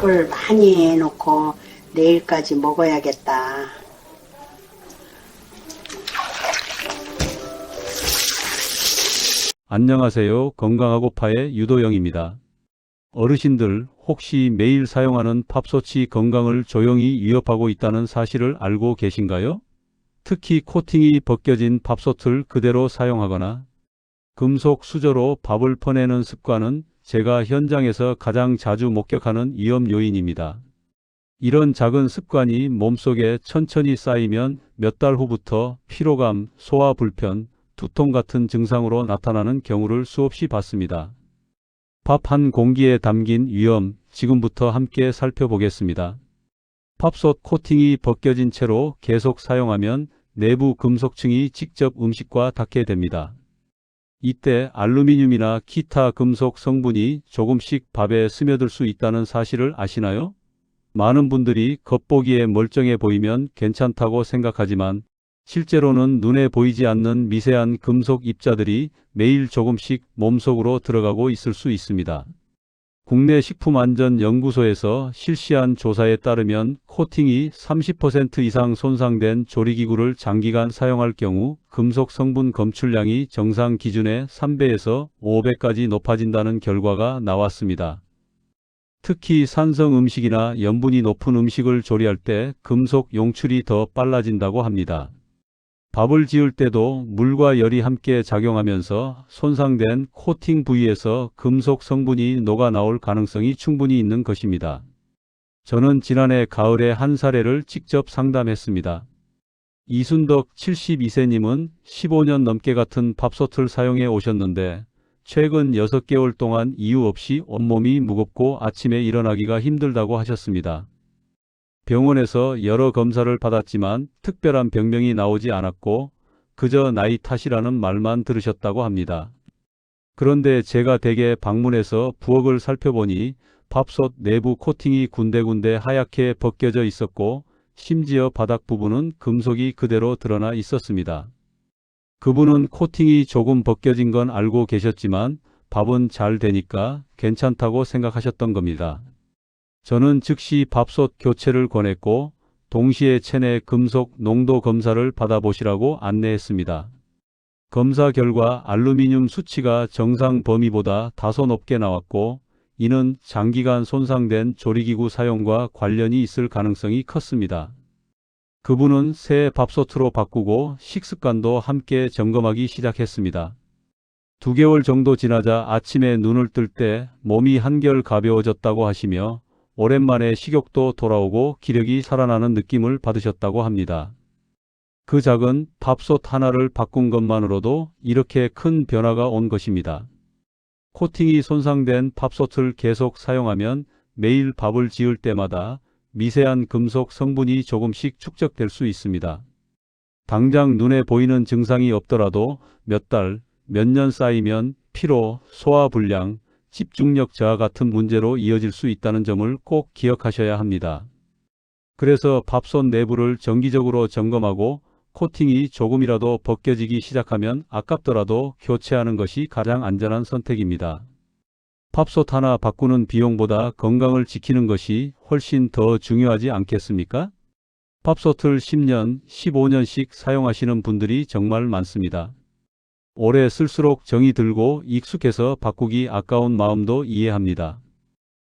밥을 많이 해놓고 내일까지 먹어야겠다. 안녕하세요. 건강하고 파의 유도영입니다. 어르신들 혹시 매일 사용하는 팝소치 건강을 조용히 위협하고 있다는 사실을 알고 계신가요? 특히 코팅이 벗겨진 밥솥을 그대로 사용하거나 금속 수저로 밥을 퍼내는 습관은 제가 현장에서 가장 자주 목격하는 위험 요인입니다. 이런 작은 습관이 몸속에 천천히 쌓이면 몇 달 후부터 피로감, 소화 불편, 두통 같은 증상으로 나타나는 경우를 수없이 봤습니다. 밥 한 공기에 담긴 위험, 지금부터 함께 살펴보겠습니다. 팝솥 코팅이 벗겨진 채로 계속 사용하면 내부 금속층이 직접 음식과 닿게 됩니다. 이때 알루미늄이나 기타 금속 성분이 조금씩 밥에 스며들 수 있다는 사실을 아시나요? 많은 분들이 겉보기에 멀쩡해 보이면 괜찮다고 생각하지만 실제로는 눈에 보이지 않는 미세한 금속 입자들이 매일 조금씩 몸속으로 들어가고 있을 수 있습니다. 국내 식품안전연구소에서 실시한 조사에 따르면 코팅이 30% 이상 손상된 조리기구를 장기간 사용할 경우 금속 성분 검출량이 정상 기준의 3배에서 5배까지 높아진다는 결과가 나왔습니다. 특히 산성 음식이나 염분이 높은 음식을 조리할 때 금속 용출이 더 빨라진다고 합니다. 밥을 지을 때도 물과 열이 함께 작용하면서 손상된 코팅 부위에서 금속 성분이 녹아 나올 가능성이 충분히 있는 것입니다. 저는 지난해 가을에 한 사례를 직접 상담했습니다. 이순덕 72세님은 15년 넘게 같은 밥솥을 사용해 오셨는데 최근 6개월 동안 이유 없이 온몸이 무겁고 아침에 일어나기가 힘들다고 하셨습니다. 병원에서 여러 검사를 받았지만 특별한 병명이 나오지 않았고 그저 나이 탓이라는 말만 들으셨다고 합니다. 그런데 제가 댁에 방문해서 부엌을 살펴보니 밥솥 내부 코팅이 군데군데 하얗게 벗겨져 있었고 심지어 바닥 부분은 금속이 그대로 드러나 있었습니다. 그분은 코팅이 조금 벗겨진 건 알고 계셨지만 밥은 잘 되니까 괜찮다고 생각하셨던 겁니다. 저는 즉시 밥솥 교체를 권했고 동시에 체내 금속 농도 검사를 받아보시라고 안내했습니다. 검사 결과 알루미늄 수치가 정상 범위보다 다소 높게 나왔고 이는 장기간 손상된 조리기구 사용과 관련이 있을 가능성이 컸습니다. 그분은 새 밥솥으로 바꾸고 식습관도 함께 점검하기 시작했습니다. 두 개월 정도 지나자 아침에 눈을 뜰 때 몸이 한결 가벼워졌다고 하시며 오랜만에 식욕도 돌아오고 기력이 살아나는 느낌을 받으셨다고 합니다. 그 작은 밥솥 하나를 바꾼 것만으로도 이렇게 큰 변화가 온 것입니다. 코팅이 손상된 밥솥을 계속 사용하면 매일 밥을 지을 때마다 미세한 금속 성분이 조금씩 축적될 수 있습니다. 당장 눈에 보이는 증상이 없더라도 몇 달, 몇 년 쌓이면 피로, 소화불량, 집중력 저하 같은 문제로 이어질 수 있다는 점을 꼭 기억하셔야 합니다. 그래서 밥솥 내부를 정기적으로 점검하고 코팅이 조금이라도 벗겨지기 시작하면 아깝더라도 교체하는 것이 가장 안전한 선택입니다. 밥솥 하나 바꾸는 비용보다 건강을 지키는 것이 훨씬 더 중요하지 않겠습니까? 밥솥을 10년, 15년씩 사용하시는 분들이 정말 많습니다. 오래 쓸수록 정이 들고 익숙해서 바꾸기 아까운 마음도 이해합니다.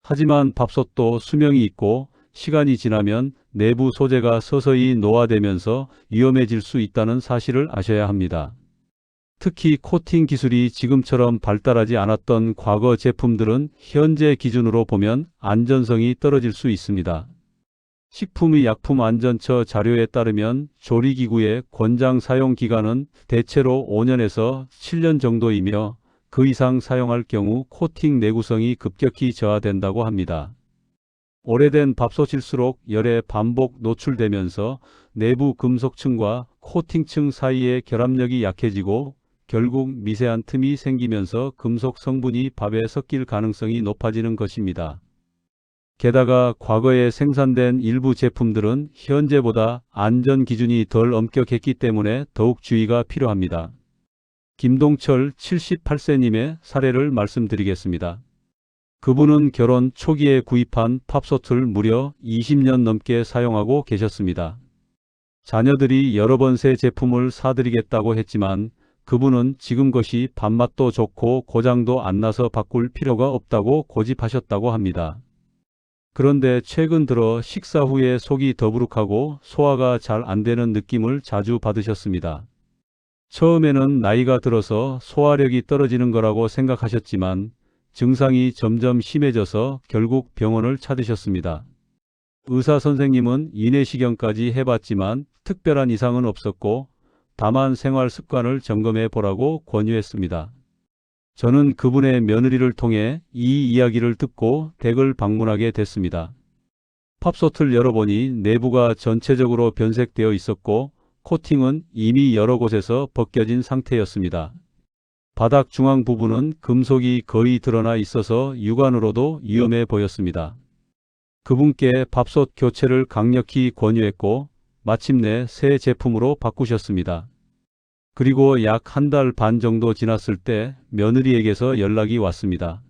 하지만 밥솥도 수명이 있고 시간이 지나면 내부 소재가 서서히 노화되면서 위험해질 수 있다는 사실을 아셔야 합니다. 특히 코팅 기술이 지금처럼 발달하지 않았던 과거 제품들은 현재 기준으로 보면 안전성이 떨어질 수 있습니다. 식품의 약품 안전처 자료에 따르면 조리기구의 권장 사용 기간은 대체로 5년에서 7년 정도이며 그 이상 사용할 경우 코팅 내구성이 급격히 저하된다고 합니다. 오래된 밥솥일수록 열에 반복 노출되면서 내부 금속층과 코팅층 사이의 결합력이 약해지고 결국 미세한 틈이 생기면서 금속 성분이 밥에 섞일 가능성이 높아지는 것입니다. 게다가 과거에 생산된 일부 제품들은 현재보다 안전 기준이 덜 엄격했기 때문에 더욱 주의가 필요합니다. 김동철 78세님의 사례를 말씀드리겠습니다. 그분은 결혼 초기에 구입한 팝솥을 무려 20년 넘게 사용하고 계셨습니다. 자녀들이 여러 번 새 제품을 사드리겠다고 했지만 그분은 지금 것이 밥맛도 좋고 고장도 안 나서 바꿀 필요가 없다고 고집하셨다고 합니다. 그런데 최근 들어 식사 후에 속이 더부룩하고 소화가 잘 안 되는 느낌을 자주 받으셨습니다. 처음에는 나이가 들어서 소화력이 떨어지는 거라고 생각하셨지만 증상이 점점 심해져서 결국 병원을 찾으셨습니다. 의사 선생님은 인내시경까지 해봤지만 특별한 이상은 없었고 다만 생활 습관을 점검해 보라고 권유했습니다. 저는 그분의 며느리를 통해 이 이야기를 듣고 댁을 방문하게 됐습니다. 팝솥을 열어보니 내부가 전체적으로 변색되어 있었고 코팅은 이미 여러 곳에서 벗겨진 상태였습니다. 바닥 중앙 부분은 금속이 거의 드러나 있어서 육안으로도 위험해 보였습니다. 그분께 밥솥 교체를 강력히 권유했고 마침내 새 제품으로 바꾸셨습니다. 그리고 약 한 달 반 정도 지났을 때 며느리에게서 연락이 왔습니다.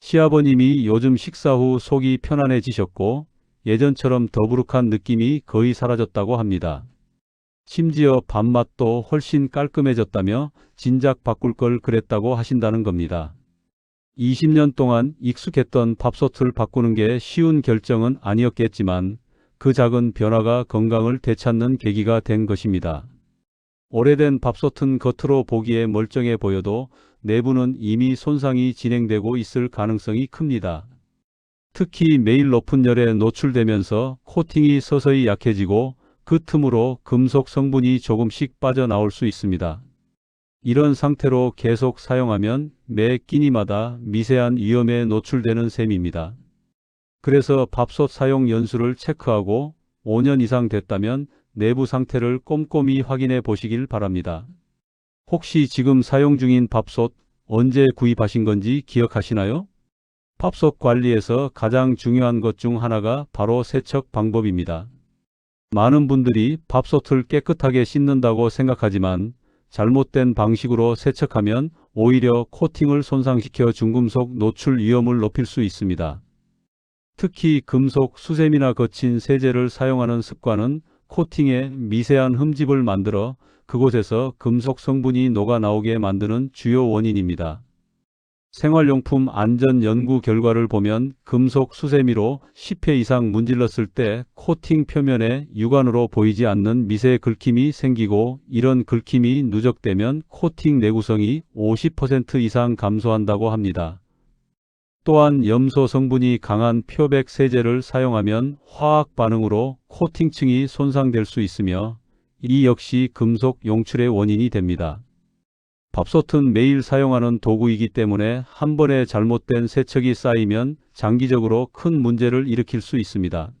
시아버님이 요즘 식사 후 속이 편안해지셨고 예전처럼 더부룩한 느낌이 거의 사라졌다고 합니다. 심지어 밥맛도 훨씬 깔끔해졌다며 진작 바꿀 걸 그랬다고 하신다는 겁니다. 20년 동안 익숙했던 밥솥을 바꾸는 게 쉬운 결정은 아니었겠지만 그 작은 변화가 건강을 되찾는 계기가 된 것입니다. 오래된 밥솥은 겉으로 보기에 멀쩡해 보여도 내부는 이미 손상이 진행되고 있을 가능성이 큽니다. 특히 매일 높은 열에 노출되면서 코팅이 서서히 약해지고 그 틈으로 금속 성분이 조금씩 빠져나올 수 있습니다. 이런 상태로 계속 사용하면 매 끼니마다 미세한 위험에 노출되는 셈입니다. 그래서 밥솥 사용 연수를 체크하고 5년 이상 됐다면 내부 상태를 꼼꼼히 확인해 보시길 바랍니다. 혹시 지금 사용 중인 밥솥 언제 구입하신 건지 기억하시나요? 밥솥 관리에서 가장 중요한 것 중 하나가 바로 세척 방법입니다. 많은 분들이 밥솥을 깨끗하게 씻는다고 생각하지만 잘못된 방식으로 세척하면 오히려 코팅을 손상시켜 중금속 노출 위험을 높일 수 있습니다. 특히 금속, 수세미나 거친 세제를 사용하는 습관은 코팅에 미세한 흠집을 만들어 그곳에서 금속 성분이 녹아 나오게 만드는 주요 원인입니다. 생활용품 안전 연구 결과를 보면 금속 수세미로 10회 이상 문질렀을 때 코팅 표면에 육안으로 보이지 않는 미세 긁힘이 생기고 이런 긁힘이 누적되면 코팅 내구성이 50% 이상 감소한다고 합니다. 또한 염소 성분이 강한 표백 세제를 사용하면 화학 반응으로 코팅층이 손상될 수 있으며 이 역시 금속 용출의 원인이 됩니다. 밥솥은 매일 사용하는 도구이기 때문에 한 번에 잘못된 세척이 쌓이면 장기적으로 큰 문제를 일으킬 수 있습니다.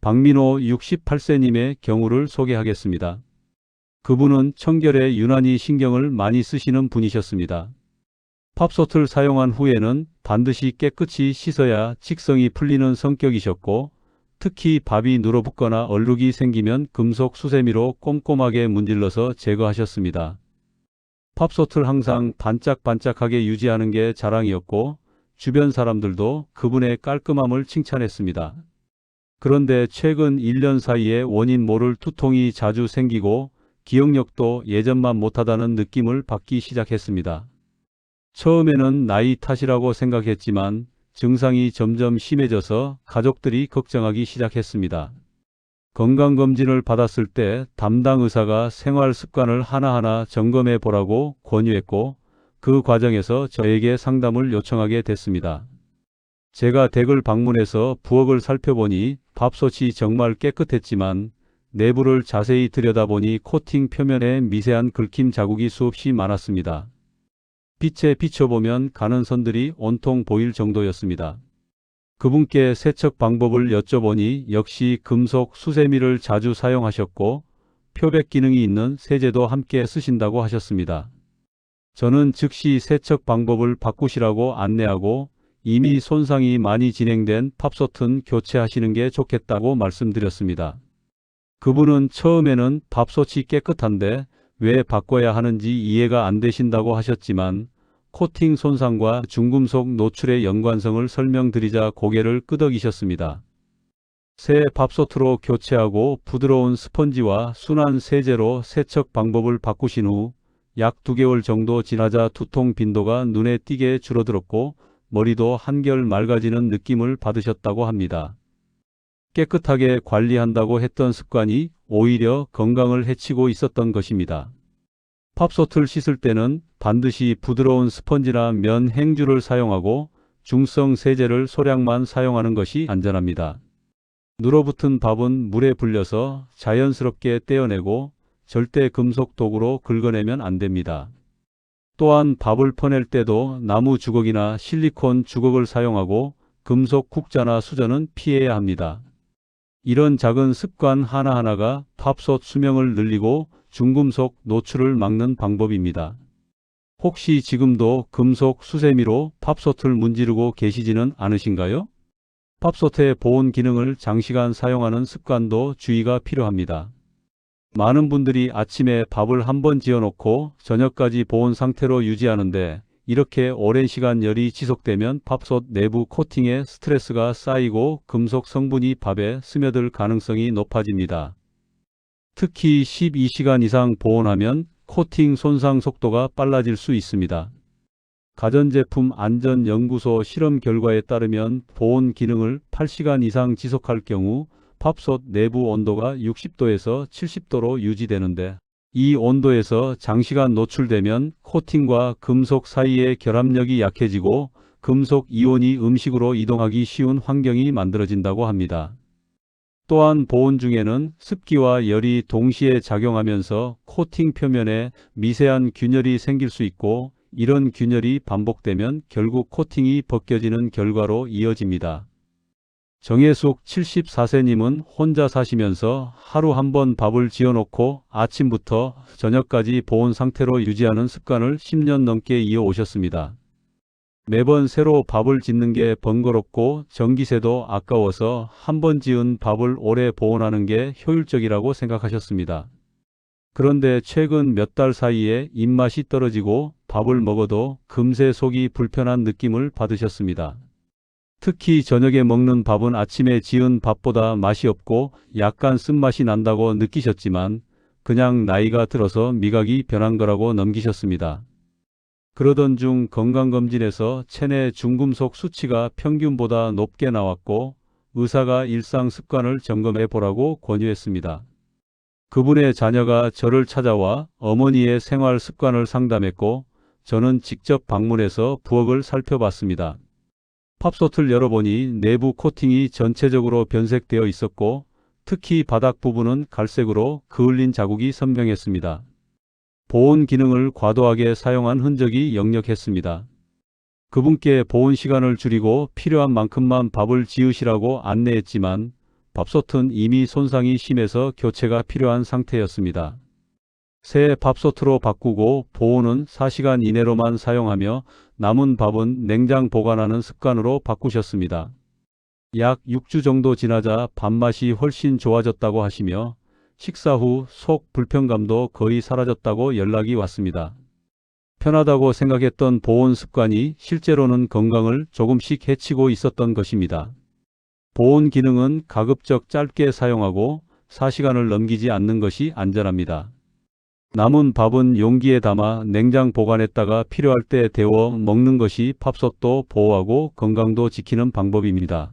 박민호 68세님의 경우를 소개하겠습니다. 그분은 청결에 유난히 신경을 많이 쓰시는 분이셨습니다. 팝솥을 사용한 후에는 반드시 깨끗이 씻어야 직성이 풀리는 성격이셨고 특히 밥이 눌어붙거나 얼룩이 생기면 금속 수세미로 꼼꼼하게 문질러서 제거하셨습니다. 팝솥을 항상 반짝반짝하게 유지하는 게 자랑이었고 주변 사람들도 그분의 깔끔함을 칭찬했습니다. 그런데 최근 1년 사이에 원인 모를 두통이 자주 생기고 기억력도 예전만 못하다는 느낌을 받기 시작했습니다. 처음에는 나이 탓이라고 생각했지만 증상이 점점 심해져서 가족들이 걱정하기 시작했습니다. 건강검진을 받았을 때 담당 의사가 생활 습관을 하나하나 점검해 보라고 권유했고 그 과정에서 저에게 상담을 요청하게 됐습니다. 제가 댁을 방문해서 부엌을 살펴보니 밥솥이 정말 깨끗했지만 내부를 자세히 들여다보니 코팅 표면에 미세한 긁힘 자국이 수없이 많았습니다. 빛에 비춰보면 가는 선들이 온통 보일 정도였습니다. 그분께 세척 방법을 여쭤보니 역시 금속 수세미를 자주 사용하셨고 표백 기능이 있는 세제도 함께 쓰신다고 하셨습니다. 저는 즉시 세척 방법을 바꾸시라고 안내하고 이미 손상이 많이 진행된 팝솥은 교체하시는 게 좋겠다고 말씀드렸습니다. 그분은 처음에는 밥솥이 깨끗한데 왜 바꿔야 하는지 이해가 안 되신다고 하셨지만 코팅 손상과 중금속 노출의 연관성을 설명드리자 고개를 끄덕이셨습니다. 새 밥솥으로 교체하고 부드러운 스펀지와 순한 세제로 세척 방법을 바꾸신 후 약 2개월 정도 지나자 두통 빈도가 눈에 띄게 줄어들었고 머리도 한결 맑아지는 느낌을 받으셨다고 합니다. 깨끗하게 관리한다고 했던 습관이 오히려 건강을 해치고 있었던 것입니다. 팝솥을 씻을 때는 반드시 부드러운 스펀지나 면 행주를 사용하고 중성 세제를 소량만 사용하는 것이 안전합니다. 눌어붙은 밥은 물에 불려서 자연스럽게 떼어내고 절대 금속 도구로 긁어내면 안 됩니다. 또한 밥을 퍼낼 때도 나무 주걱이나 실리콘 주걱을 사용하고 금속 국자나 수저는 피해야 합니다. 이런 작은 습관 하나하나가 팝솥 수명을 늘리고 중금속 노출을 막는 방법입니다. 혹시 지금도 금속 수세미로 팝솥을 문지르고 계시지는 않으신가요? 팝솥의 보온 기능을 장시간 사용하는 습관도 주의가 필요합니다. 많은 분들이 아침에 밥을 한번 지어놓고 저녁까지 보온 상태로 유지하는데 이렇게 오랜 시간 열이 지속되면 팝솥 내부 코팅에 스트레스가 쌓이고 금속 성분이 밥에 스며들 가능성이 높아집니다. 특히 12시간 이상 보온하면 코팅 손상 속도가 빨라질 수 있습니다. 가전제품 안전연구소 실험 결과에 따르면 보온 기능을 8시간 이상 지속할 경우 팝솥 내부 온도가 60도에서 70도로 유지되는데 이 온도에서 장시간 노출되면 코팅과 금속 사이의 결합력이 약해지고 금속 이온이 음식으로 이동하기 쉬운 환경이 만들어진다고 합니다. 또한 보온 중에는 습기와 열이 동시에 작용하면서 코팅 표면에 미세한 균열이 생길 수 있고 이런 균열이 반복되면 결국 코팅이 벗겨지는 결과로 이어집니다. 정혜숙 74세님은 혼자 사시면서 하루 한 번 밥을 지어놓고 아침부터 저녁까지 보온 상태로 유지하는 습관을 10년 넘게 이어오셨습니다. 매번 새로 밥을 짓는 게 번거롭고 전기세도 아까워서 한 번 지은 밥을 오래 보온하는 게 효율적이라고 생각하셨습니다. 그런데 최근 몇 달 사이에 입맛이 떨어지고 밥을 먹어도 금세 속이 불편한 느낌을 받으셨습니다. 특히 저녁에 먹는 밥은 아침에 지은 밥보다 맛이 없고 약간 쓴맛이 난다고 느끼셨지만 그냥 나이가 들어서 미각이 변한 거라고 넘기셨습니다. 그러던 중 건강검진에서 체내 중금속 수치가 평균보다 높게 나왔고 의사가 일상 습관을 점검해 보라고 권유했습니다. 그분의 자녀가 저를 찾아와 어머니의 생활 습관을 상담했고 저는 직접 방문해서 부엌을 살펴봤습니다. 팝솥을 열어보니 내부 코팅이 전체적으로 변색되어 있었고 특히 바닥 부분은 갈색으로 그을린 자국이 선명했습니다. 보온 기능을 과도하게 사용한 흔적이 역력했습니다. 그분께 보온 시간을 줄이고 필요한 만큼만 밥을 지으시라고 안내했지만 밥솥은 이미 손상이 심해서 교체가 필요한 상태였습니다. 새 밥솥으로 바꾸고 보온은 4시간 이내로만 사용하며 남은 밥은 냉장 보관하는 습관으로 바꾸셨습니다. 약 6주 정도 지나자 밥맛이 훨씬 좋아졌다고 하시며 식사 후 속 불편감도 거의 사라졌다고 연락이 왔습니다. 편하다고 생각했던 보온 습관이 실제로는 건강을 조금씩 해치고 있었던 것입니다. 보온 기능은 가급적 짧게 사용하고 4시간을 넘기지 않는 것이 안전합니다. 남은 밥은 용기에 담아 냉장 보관했다가 필요할 때 데워 먹는 것이 밥솥도 보호하고 건강도 지키는 방법입니다.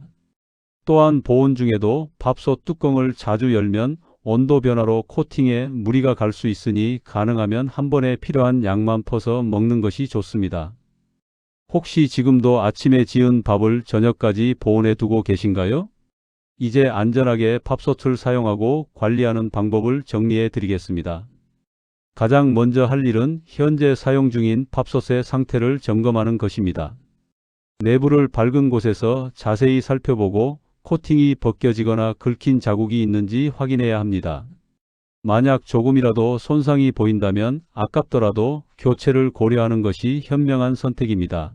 또한 보온 중에도 밥솥 뚜껑을 자주 열면 온도 변화로 코팅에 무리가 갈 수 있으니 가능하면 한 번에 필요한 양만 퍼서 먹는 것이 좋습니다. 혹시 지금도 아침에 지은 밥을 저녁까지 보온해 두고 계신가요? 이제 안전하게 밥솥을 사용하고 관리하는 방법을 정리해 드리겠습니다. 가장 먼저 할 일은 현재 사용 중인 팝솥의 상태를 점검하는 것입니다. 내부를 밝은 곳에서 자세히 살펴보고 코팅이 벗겨지거나 긁힌 자국이 있는지 확인해야 합니다. 만약 조금이라도 손상이 보인다면 아깝더라도 교체를 고려하는 것이 현명한 선택입니다.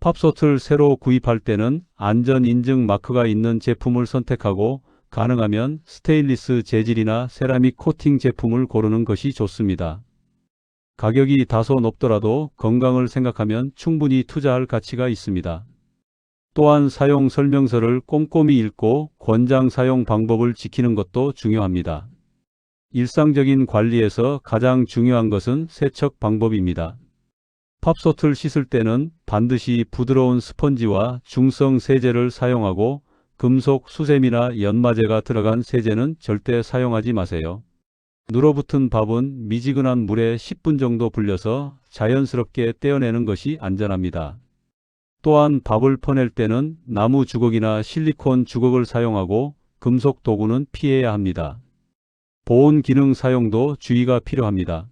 팝솥을 새로 구입할 때는 안전 인증 마크가 있는 제품을 선택하고 가능하면 스테인리스 재질이나 세라믹 코팅 제품을 고르는 것이 좋습니다. 가격이 다소 높더라도 건강을 생각하면 충분히 투자할 가치가 있습니다. 또한 사용 설명서를 꼼꼼히 읽고 권장 사용 방법을 지키는 것도 중요합니다. 일상적인 관리에서 가장 중요한 것은 세척 방법입니다. 팝솥을 씻을 때는 반드시 부드러운 스펀지와 중성 세제를 사용하고 금속 수세미나 연마제가 들어간 세제는 절대 사용하지 마세요. 눌어붙은 밥은 미지근한 물에 10분 정도 불려서 자연스럽게 떼어내는 것이 안전합니다. 또한 밥을 퍼낼 때는 나무 주걱이나 실리콘 주걱을 사용하고 금속 도구는 피해야 합니다. 보온 기능 사용도 주의가 필요합니다.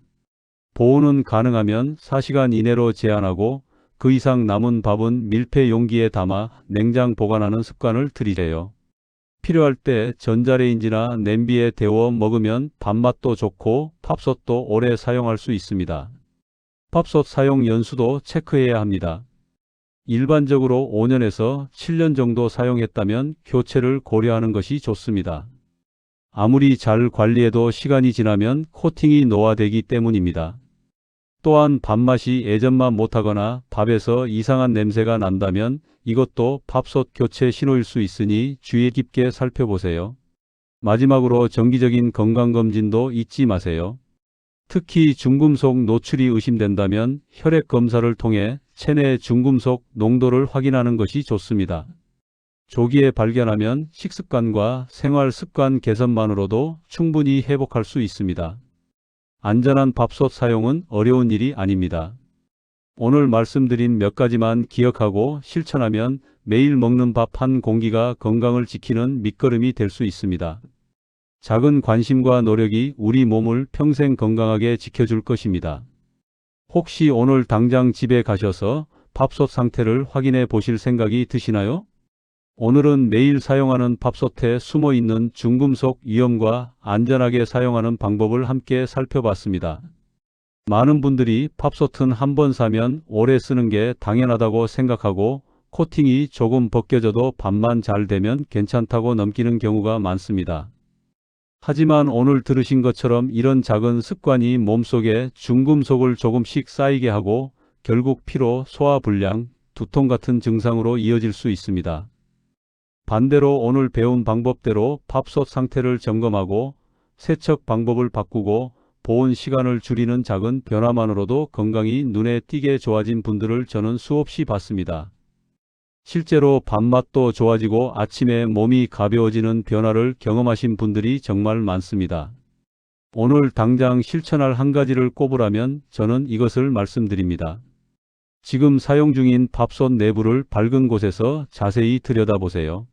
보온은 가능하면 4시간 이내로 제한하고 그 이상 남은 밥은 밀폐 용기에 담아 냉장 보관하는 습관을 들이세요. 필요할 때 전자레인지나 냄비에 데워 먹으면 밥맛도 좋고 팝솥도 오래 사용할 수 있습니다. 팝솥 사용 연수도 체크해야 합니다. 일반적으로 5년에서 7년 정도 사용했다면 교체를 고려하는 것이 좋습니다. 아무리 잘 관리해도 시간이 지나면 코팅이 노화되기 때문입니다. 또한 밥맛이 예전만 못하거나 밥에서 이상한 냄새가 난다면 이것도 밥솥 교체 신호일 수 있으니 주의 깊게 살펴보세요. 마지막으로 정기적인 건강검진도 잊지 마세요. 특히 중금속 노출이 의심된다면 혈액 검사를 통해 체내 중금속 농도를 확인하는 것이 좋습니다. 조기에 발견하면 식습관과 생활 습관 개선만으로도 충분히 회복할 수 있습니다. 안전한 밥솥 사용은 어려운 일이 아닙니다. 오늘 말씀드린 몇 가지만 기억하고 실천하면 매일 먹는 밥 한 공기가 건강을 지키는 밑거름이 될 수 있습니다. 작은 관심과 노력이 우리 몸을 평생 건강하게 지켜줄 것입니다. 혹시 오늘 당장 집에 가셔서 밥솥 상태를 확인해 보실 생각이 드시나요? 오늘은 매일 사용하는 밥솥에 숨어 있는 중금속 위험과 안전하게 사용하는 방법을 함께 살펴봤습니다. 많은 분들이 팝솥은 한 번 사면 오래 쓰는 게 당연하다고 생각하고 코팅이 조금 벗겨져도 밥만 잘 되면 괜찮다고 넘기는 경우가 많습니다. 하지만 오늘 들으신 것처럼 이런 작은 습관이 몸속에 중금속을 조금씩 쌓이게 하고 결국 피로, 소화불량, 두통 같은 증상으로 이어질 수 있습니다. 반대로 오늘 배운 방법대로 밥솥 상태를 점검하고 세척 방법을 바꾸고 보온 시간을 줄이는 작은 변화만으로도 건강이 눈에 띄게 좋아진 분들을 저는 수없이 봤습니다. 실제로 밥맛도 좋아지고 아침에 몸이 가벼워지는 변화를 경험하신 분들이 정말 많습니다. 오늘 당장 실천할 한 가지를 꼽으라면 저는 이것을 말씀드립니다. 지금 사용 중인 밥솥 내부를 밝은 곳에서 자세히 들여다보세요.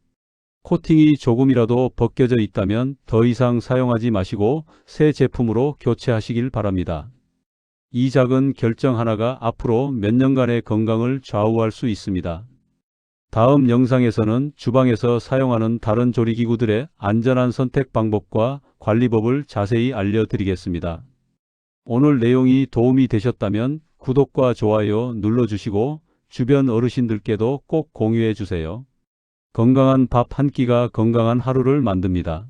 코팅이 조금이라도 벗겨져 있다면 더 이상 사용하지 마시고 새 제품으로 교체하시길 바랍니다. 이 작은 결정 하나가 앞으로 몇 년간의 건강을 좌우할 수 있습니다. 다음 영상에서는 주방에서 사용하는 다른 조리기구들의 안전한 선택 방법과 관리법을 자세히 알려드리겠습니다. 오늘 내용이 도움이 되셨다면 구독과 좋아요 눌러주시고 주변 어르신들께도 꼭 공유해 주세요. 건강한 밥 한 끼가 건강한 하루를 만듭니다.